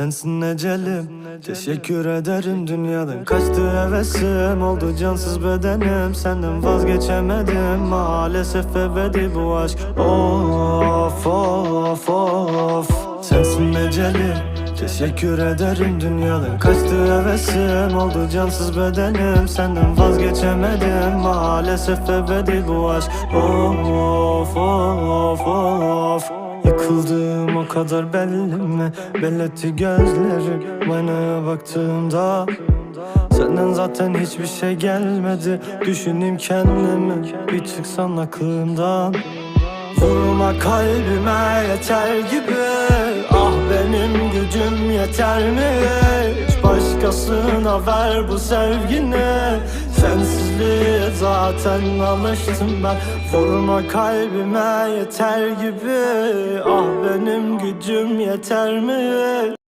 Sensin ecelim Teşekkür ederim dünyadan Kaçtı hevesim. Oldu cansız bedenim. Senden vazgeçemedim. Maalesef ebedi bu aşk. Of of of. Sensin ecelim Teşekkür ederim dünyadan Kaçtı hevesim. Oldu cansız bedenim. Senden vazgeçemedim. Maalesef ebedi bu aşk. Of of of Yıkıldığım o kadar belli mi? Belletti gözlerim Aynaya baktığımda Senden zaten hiçbir şey gelmedi Düşüneyim kendimi Bir çıksan aklımdan Vurma kalbime yeter gibi Ah benim gücüm yeter mi? Hiç başkasına ver bu sevgini Sensizliğe zaten alıştım ben Vurma kalbime yeter gibi Ah benim gücüm yeter mi?